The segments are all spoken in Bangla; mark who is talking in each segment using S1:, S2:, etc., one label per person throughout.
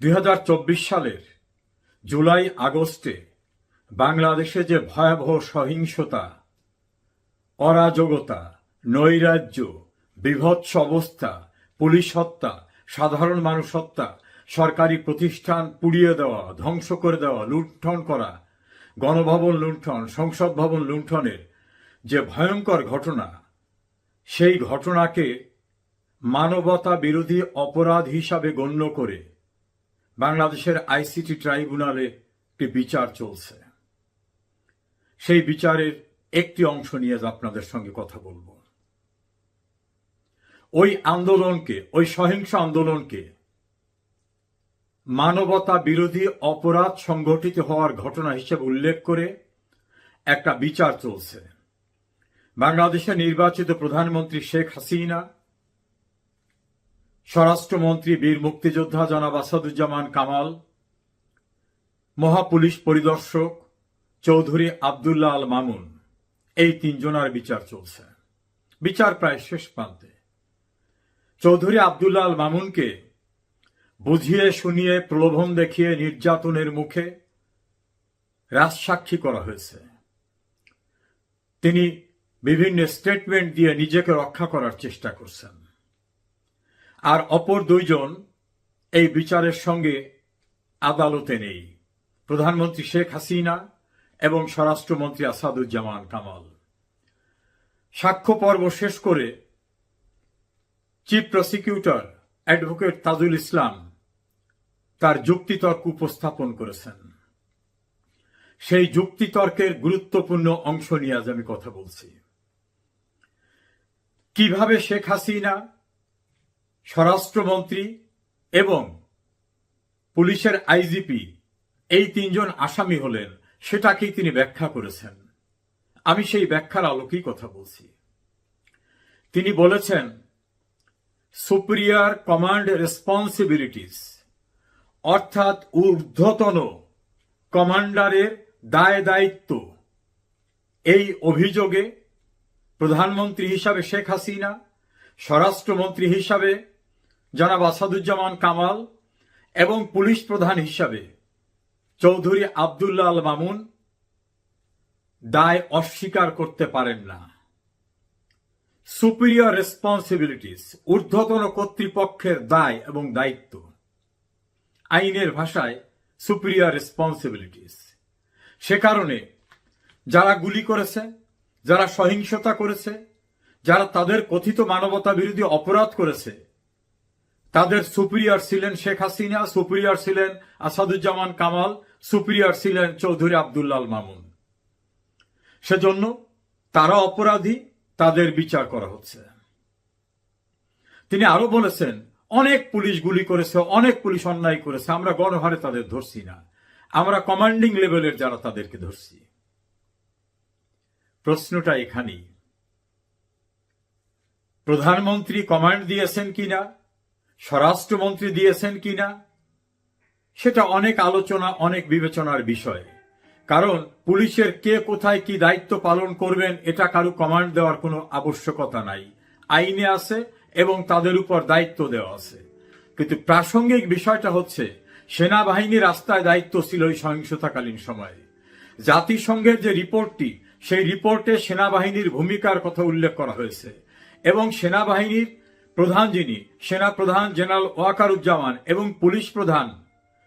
S1: দুই হাজার চব্বিশ সালের জুলাই আগস্টে বাংলাদেশে যে ভয়াবহ সহিংসতা, অরাজকতা, নৈরাজ্য বিভৎস অবস্থা, পুলিশ হত্যা, সাধারণ মানুষ হত্যা, সরকারি প্রতিষ্ঠান পুড়িয়ে দেওয়া, ধ্বংস করে দেওয়া, লুণ্ঠন করা, গণভবন লুণ্ঠন, সংসদ ভবন লুণ্ঠনের যে ভয়ঙ্কর ঘটনা, সেই ঘটনাকে মানবতা বিরোধী অপরাধ হিসাবে গণ্য করে বাংলাদেশের আইসিটি ট্রাইব্যুনালে একটি বিচার চলছে। সেই বিচারের একটি অংশ নিয়ে আপনাদের সঙ্গে কথা বলব। ওই আন্দোলনকে, ওই সহিংস আন্দোলনকে মানবতা বিরোধী অপরাধ সংঘটিত হওয়ার ঘটনা হিসেবে উল্লেখ করে একটা বিচার চলছে। বাংলাদেশের নির্বাচিত প্রধানমন্ত্রী শেখ হাসিনা স্বরাষ্ট্রমন্ত্রী বীর মুক্তিযোদ্ধা জনাব আসাদুজ্জামান কামাল, মহাপুলিশ পরিদর্শক চৌধুরী আবদুল্লাহ আল মামুন, এই তিনজনার বিচার চলছে। বিচার প্রায় শেষ প্রান্তে। চৌধুরী আবদুল্লাহ আল মামুনকে বুঝিয়ে শুনিয়ে প্রলোভন দেখিয়ে নির্যাতনের মুখে রাজসাক্ষী করা হয়েছে। তিনি বিভিন্ন স্টেটমেন্ট দিয়ে নিজেকে রক্ষা করার চেষ্টা করছেন। আর অপর দুইজন এই বিচারের সঙ্গে আদালতে নেই। প্রধানমন্ত্রী শেখ হাসিনা এবং স্বরাষ্ট্রমন্ত্রী আসাদুজ্জামান কামাল। সাক্ষ্য পর্ব শেষ করে chief prosecutor advocate Tajul Islam তার যুক্তিতর্ক উপস্থাপন করেছেন। সেই যুক্তিতর্কের গুরুত্বপূর্ণ অংশ নিয়ে আজ আমি কথা বলছি। কীভাবে শেখ হাসিনা স্বরাষ্ট্রমন্ত্রী এবং পুলিশের আইজিপি এই তিনজন আসামি হলেন, সেটাকেই তিনি ব্যাখ্যা করেছেন। আমি সেই ব্যাখ্যার আলোকেই কথা বলছি। তিনি বলেছেন, সুপ্রিয়ার কমান্ড রেসপন্সিবিলিটিস, অর্থাৎ ঊর্ধ্বতন কমান্ডারের দায় দায়িত্ব, এই অভিযোগে প্রধানমন্ত্রী হিসাবে শেখ হাসিনা, স্বরাষ্ট্রমন্ত্রী হিসাবে জনাব আসাদুজ্জামান কামাল এবং পুলিশ প্রধান হিসাবে চৌধুরী আবদুল্লাহ আল মামুন দায় অস্বীকার করতে পারেন না। সুপিরিয়র রেসপন্সিবিলিটিস, ঊর্ধ্বতন কর্তৃপক্ষের দায় এবং দায়িত্ব। আইনের ভাষায় সুপিরিয়র রেসপন্সিবিলিটিস। সে কারণে যারা গুলি করেছে, যারা সহিংসতা করেছে, যারা তাদের কথিত মানবতা বিরোধী অপরাধ করেছে তাদের সুপিরিয়র ছিলেন শেখ হাসিনা, সুপিরিয়র ছিলেন আসাদুজ্জামান কামাল, সুপিরিয়র ছিলেন চৌধুরী আবদুল্লাল মামুন। সেজন্য তারা অপরাধী, তাদের বিচার করা হচ্ছে। তিনি আরও বলেছেন, অনেক পুলিশ গুলি করেছে, অনেক পুলিশ অন্যায় করেছে, আমরা গণহারে তাদের ধরছি না। আমরা কমান্ডিং লেভেলের যারা তাদেরকে ধরছি। প্রশ্নটা এখানেই। প্রধানমন্ত্রী কমান্ড দিয়েছেন কিনা? স্বরাষ্ট্রমন্ত্রী দিয়েছেন কিনা, সেটা অনেক আলোচনা, অনেক বিবেচনার বিষয়। কারণ পুলিশের কে কোথায় কি দায়িত্ব পালন করবেন, এটা কারও কমান্ড দেওয়ার কোনো আবশ্যকতা নাই। আইনে আছে এবং তাদের উপর দায়িত্ব দেওয়া আছে। কিন্তু প্রাসঙ্গিক বিষয়টা হচ্ছে, সেনাবাহিনী রাস্তায় দায়িত্ব ছিল ওই সহিংসতাকালীন সময়ে। জাতিসংঘের যে রিপোর্টটি, সেই রিপোর্টে সেনাবাহিনীর ভূমিকার কথা উল্লেখ করা হয়েছে। এবং সেনাবাহিনীর প্রধান যিনি, সেনা প্রধান জেনারেল ওয়াকারুজ্জামান এবং পুলিশ প্রধান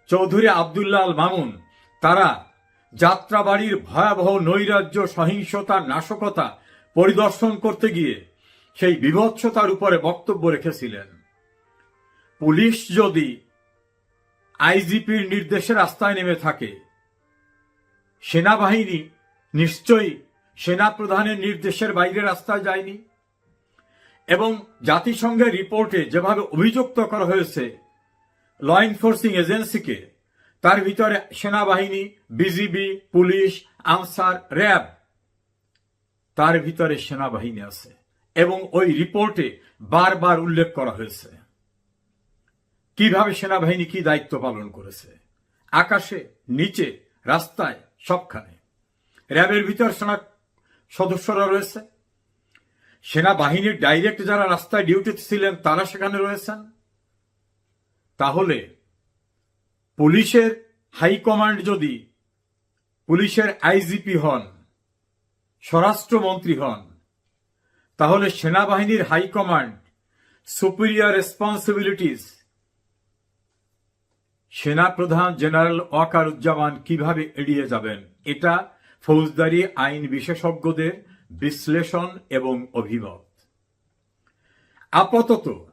S1: চৌধুরী আবদুল্লাহ আল মামুন, তারা যাত্রাবাড়ির ভয়াবহ নৈরাজ্য, সহিংসতা, নাশকতা পরিদর্শন করতে গিয়ে সেই বিভৎসতার উপরে বক্তব্য রেখেছিলেন। পুলিশ যদি আইজিপির নির্দেশে রাস্তায় নেমে থাকে, সেনাবাহিনী নিশ্চয়ই সেনা প্রধানের নির্দেশের বাইরে রাস্তায় যায়নি। এবং জাতিসংঘের রিপোর্টে যেভাবে অভিযুক্ত করা হয়েছে ল এনফোর্সিং এজেন্সিকে তার ভিতরে সেনাবাহিনী বিজিবি পুলিশ, আনসার, র্যাব, তার ভিতরে সেনাবাহিনী আছে এবং ওই রিপোর্টে বারবার উল্লেখ করা হয়েছে। কীভাবে সেনাবাহিনী কি দায়িত্ব পালন করেছে? আকাশে, নিচে, রাস্তায়, সবখানে। র্যাবের ভিতর সেনা সদস্যরা রয়েছে সেনাবাহিনীর ডাইরেক্ট যারা রাস্তায় ডিউটিতে ছিলেন, তারা সেখানে রয়েছেন? তাহলে পুলিশের হাইকমান্ড যদি পুলিশের আইজিপি হন, স্বরাষ্ট্রমন্ত্রী হন, তাহলে সেনাবাহিনীর হাইকমান্ড সুপিরিয়ার রেসপন্সিবিলিটিস, সেনাপ্রধান জেনারেল ওয়াকারুজ্জামান কীভাবে এড়িয়ে যাবেন? এটা ফৌজদারি, আইন বিশেষজ্ঞদের বিশ্লেষণ এবং অভিমত। আপাতত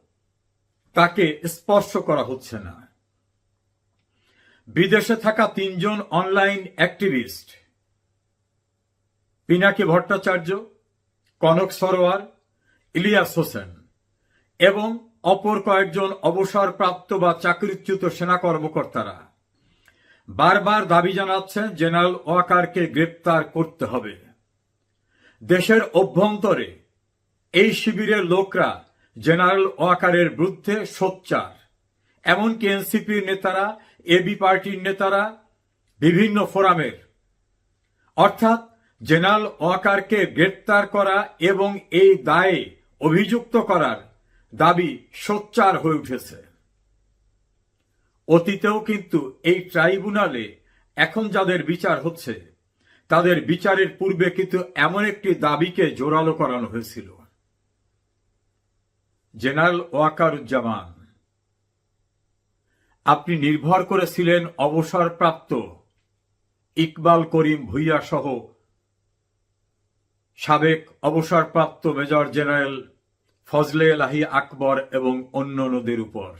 S1: তাকে স্পর্শ করা হচ্ছে না। বিদেশে থাকা তিনজন অনলাইন অ্যাক্টিভিস্ট, পিনাকি ভট্টাচার্য, কনক সরোয়ার, ইলিয়াস হোসেন এবং অপর কয়েকজন অবসরপ্রাপ্ত বা চাকরিচ্যুত সেনা কর্মকর্তারা বারবার দাবি জানাচ্ছেন, জেনারেল ওয়াকারকে গ্রেপ্তার করতে হবে। দেশের অভ্যন্তরে এই শিবিরের লোকরা জেনারেল ওয়াকারের বিরুদ্ধে সোচ্চার। এমনকি এনসিপির নেতারা এবি পার্টির নেতারা বিভিন্ন ফোরামের। অর্থাৎ জেনারেল ওয়াকারকে গ্রেপ্তার করা এবং এই দায়ে অভিযুক্ত করার দাবি সোচ্চার হয়ে উঠেছে। অতীতেও কিন্তু এই ট্রাইব্যুনালে এখন যাদের বিচার হচ্ছে তাদের বিচারের পূর্বে কিন্তু এমন একটি দাবিকে জোরালো করানো হয়েছিল। জেনারেল ওয়াকারুজ্জামান, আপনি নির্ভর করেছিলেন অবসরপ্রাপ্ত ইকবাল করিম ভুইয়া সহ সাবেক অবসরপ্রাপ্ত মেজর জেনারেল ফজলে লাহি আকবর এবং অন্য অন্যান্যদের উপর।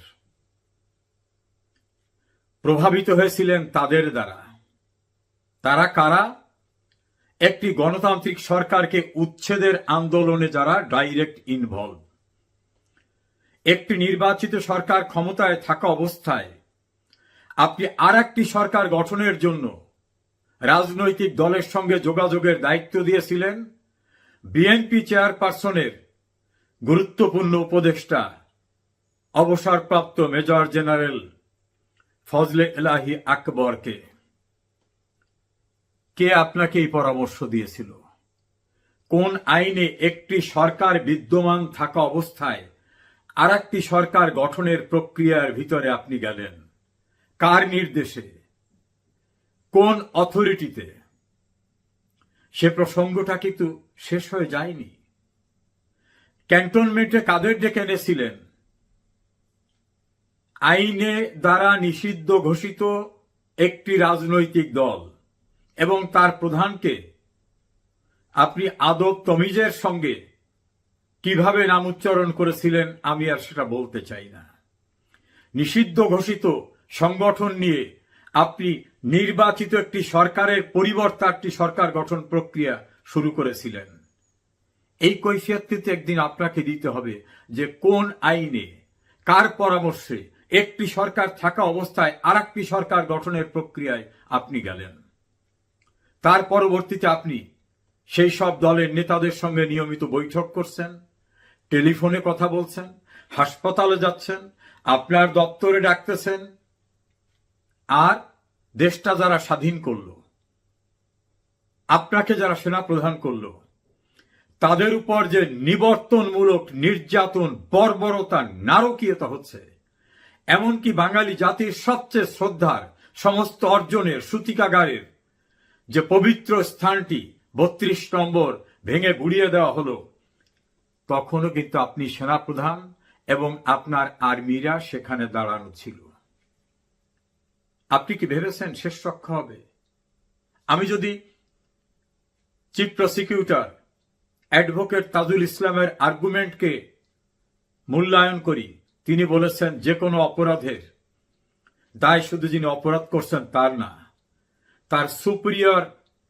S1: প্রভাবিত হয়েছিলেন তাদের দ্বারা। তারা কারা? একটি গণতান্ত্রিক সরকারকে উচ্ছেদের আন্দোলনে যারা ডাইরেক্ট ইনভলভ একটি নির্বাচিত সরকার ক্ষমতায় থাকা অবস্থায় আপনি আর একটি সরকার গঠনের জন্য রাজনৈতিক দলের সঙ্গে যোগাযোগের দায়িত্ব দিয়েছিলেন। বিএনপি চেয়ারপারসনের গুরুত্বপূর্ণ উপদেষ্টা, অবসরপ্রাপ্ত মেজর জেনারেল ফজলে এলাহি আকবরকে। কে আপনাকে এই পরামর্শ দিয়েছিল? কোন আইনে একটি সরকার বিদ্যমান থাকা অবস্থায় আর একটি সরকার গঠনের প্রক্রিয়ার ভিতরে আপনি গেলেন? কার নির্দেশে? কোন অথরিটিতে? সে প্রসঙ্গটা কিন্তু শেষ হয়ে যায়নি। ক্যান্টনমেন্টে কাদের ডেকে এনেছিলেন? আইনে দ্বারা নিষিদ্ধ ঘোষিত একটি রাজনৈতিক দল। এবং তার প্রধানকে, আপনি আদব তমিজের সঙ্গে কীভাবে নাম উচ্চারণ করেছিলেন আমি আর সেটা বলতে চাই না। নিষিদ্ধ ঘোষিত সংগঠন নিয়ে আপনি নির্বাচিত একটি সরকারের পরিবর্তে একটি সরকার গঠন প্রক্রিয়া শুরু করেছিলেন। এই কৈফিয়ত কিন্তু একদিন আপনাকে দিতে হবে যে কোন আইনে, কার পরামর্শে একটি সরকার থাকা অবস্থায় আর সরকার গঠনের প্রক্রিয়ায় আপনি গেলেন। তার পরবর্তীতে আপনি সেই সব দলের নেতাদের সঙ্গে নিয়মিত বৈঠক করছেন, টেলিফোনে কথা বলছেন, হাসপাতালে যাচ্ছেন, আপনার দপ্তরে ডাকতেছেন, আর দেশটা যারা স্বাধীন করল, আপনাকে যারা সেনা প্রধান করল, তাদের উপর যে নিবর্তনমূলক, নির্যাতন, বর্বরতা, নারকীয়তা হচ্ছে, এমনকি বাঙালি জাতির সবচেয়ে শ্রদ্ধার, সমস্ত অর্জনের, সূতিকাগারের যে পবিত্র স্থানটি বত্রিশ নম্বর ভেঙে গুড়িয়ে দেওয়া হলো, তখনও কিন্তু আপনি সেনাপ্রধান এবং আপনার আর্মিরা সেখানে দাঁড়ানো ছিল। আপনি কি ভেবেছেন শেষ রক্ষা হবে? আমি যদি চিফ প্রসিকিউটর, অ্যাডভোকেট তাজুল ইসলামের আর্গুমেন্টকে মূল্যায়ন করি, তিনি বলেছেন যে কোনো অপরাধের দায় শুধু যিনি অপরাধ করছেন তার না। তার সুপিরিয়র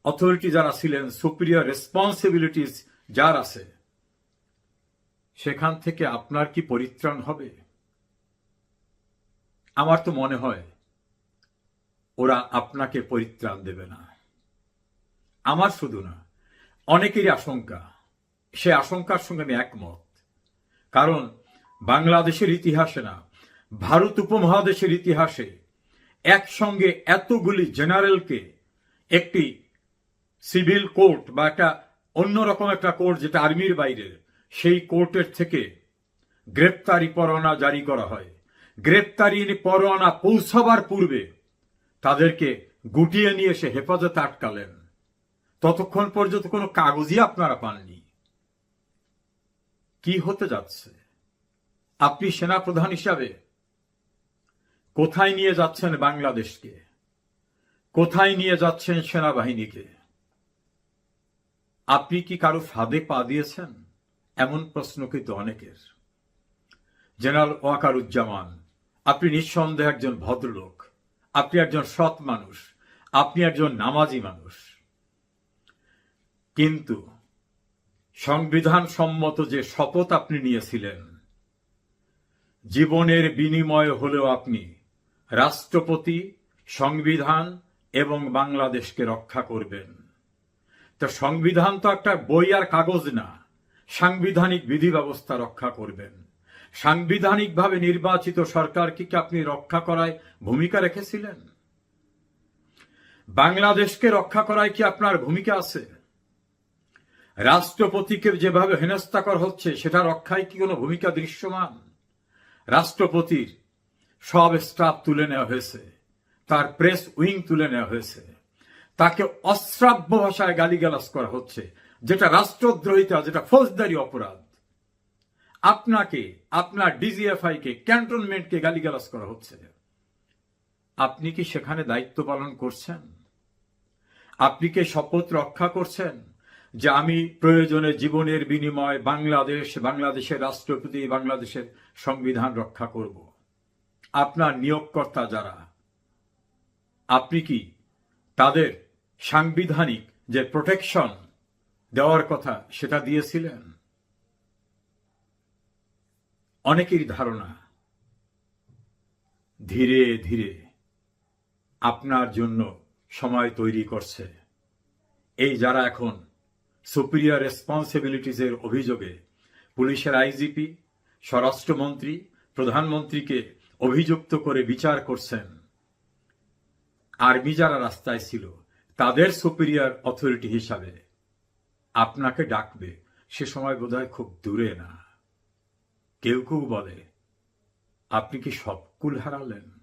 S1: অথরিটি যারা ছিলেন সুপিরিয়র রেসপন্সিবিলিটিস যার আছে, সেখান থেকে আপনার কি পরিত্রাণ হবে? আমার তো মনে হয় ওরা আপনাকে পরিত্রাণ দেবে না। আমার শুধু না, অনেকেরই আশঙ্কা, সে আশঙ্কার সঙ্গে আমি একমত। কারণ বাংলাদেশের ইতিহাসে না, ভারত উপমহাদেশের ইতিহাসে একসঙ্গে এতগুলি জেনারেলকে একটি সিভিল কোর্ট বা একটা অন্যরকম একটা কোর্ট যেটা আর্মির বাইরে, সেই কোর্টের থেকে গ্রেপ্তারি পরোয়ানা জারি করা হয়। গ্রেপ্তারি পরোয়ানা পৌঁছাবার পূর্বে তাদেরকে গুটিয়ে নিয়ে এসে হেফাজতে আটকালেন। ততক্ষণ পর্যন্ত কোনো কাগজই আপনারা পাননি। কি হতে যাচ্ছে? আপনি সেনাপ্রধান হিসাবে কোথায় নিয়ে যাচ্ছেন বাংলাদেশকে? কোথায় নিয়ে যাচ্ছেন সেনাবাহিনীকে? আপনি কি কারও ফাঁদে পা দিয়েছেন? এমন প্রশ্ন কিন্তু অনেকের। জেনারেল ওয়াকারুজ্জামান, আপনি নিঃসন্দেহে একজন ভদ্রলোক। আপনি একজন সৎ মানুষ। আপনি একজন নামাজি মানুষ। কিন্তু সংবিধান সম্মত যে শপথ আপনি নিয়েছিলেন, জীবনের বিনিময় হলেও আপনি রাষ্ট্রপতি, সংবিধান এবং বাংলাদেশকে রক্ষা করবেন। তো সংবিধান তো একটা বই আর কাগজ না, সাংবিধানিক বিধি ব্যবস্থা রক্ষা করবেন। সাংবিধানিকভাবে নির্বাচিত সরকারকে কি আপনি রক্ষা করায় ভূমিকা রেখেছিলেন? বাংলাদেশকে রক্ষা করায় কি আপনার ভূমিকা আছে? রাষ্ট্রপতিকে যেভাবে হেনস্থা করা হচ্ছে, সেটা রক্ষায় কি কোনো ভূমিকা দৃশ্যমান? রাষ্ট্রপতির সব স্টাফ তুলে নেওয়া হয়েছে। তার প্রেস উইং তুলে নেওয়া হয়েছে। তাকে অশ্রাব্য ভাষায় গালিগালাজ করা হচ্ছে, যেটা রাষ্ট্রদ্রোহিতা, যেটা ফৌজদারি অপরাধ। আপনাকে, আপনার ডিজিএফআই কে ক্যান্টনমেন্টকে গালিগালাজ করা হচ্ছে। আপনি কি সেখানে দায়িত্ব পালন করছেন? আপনি কি শপথ রক্ষা করছেন যে আমি প্রয়োজনে জীবনের বিনিময় বাংলাদেশ, বাংলাদেশের রাষ্ট্রপতি, বাংলাদেশের সংবিধান রক্ষা করব? আপনার নিয়োগকর্তা যারা, আপনি কি তাদের সাংবিধানিক যে প্রোটেকশন দেওয়ার কথা সেটা দিয়েছিলেন? অনেকেরই ধারণা, ধীরে ধীরে আপনার জন্য সময় তৈরি করছে। এই যারা এখন সুপিরিয়র রেসপন্সিবিলিটিজের অভিযোগে পুলিশের আইজিপি, স্বরাষ্ট্রমন্ত্রী, প্রধানমন্ত্রীকে অভিযুক্ত করে বিচার করছেন। আর্মি যারা রাস্তায় ছিল, তাদের সুপিরিয়ার অথরিটি হিসাবে আপনাকে ডাকবে। সে সময় বোধহয় খুব দূরে না। কেউ কেউ বলে, আপনি কি সব কুল হারালেন?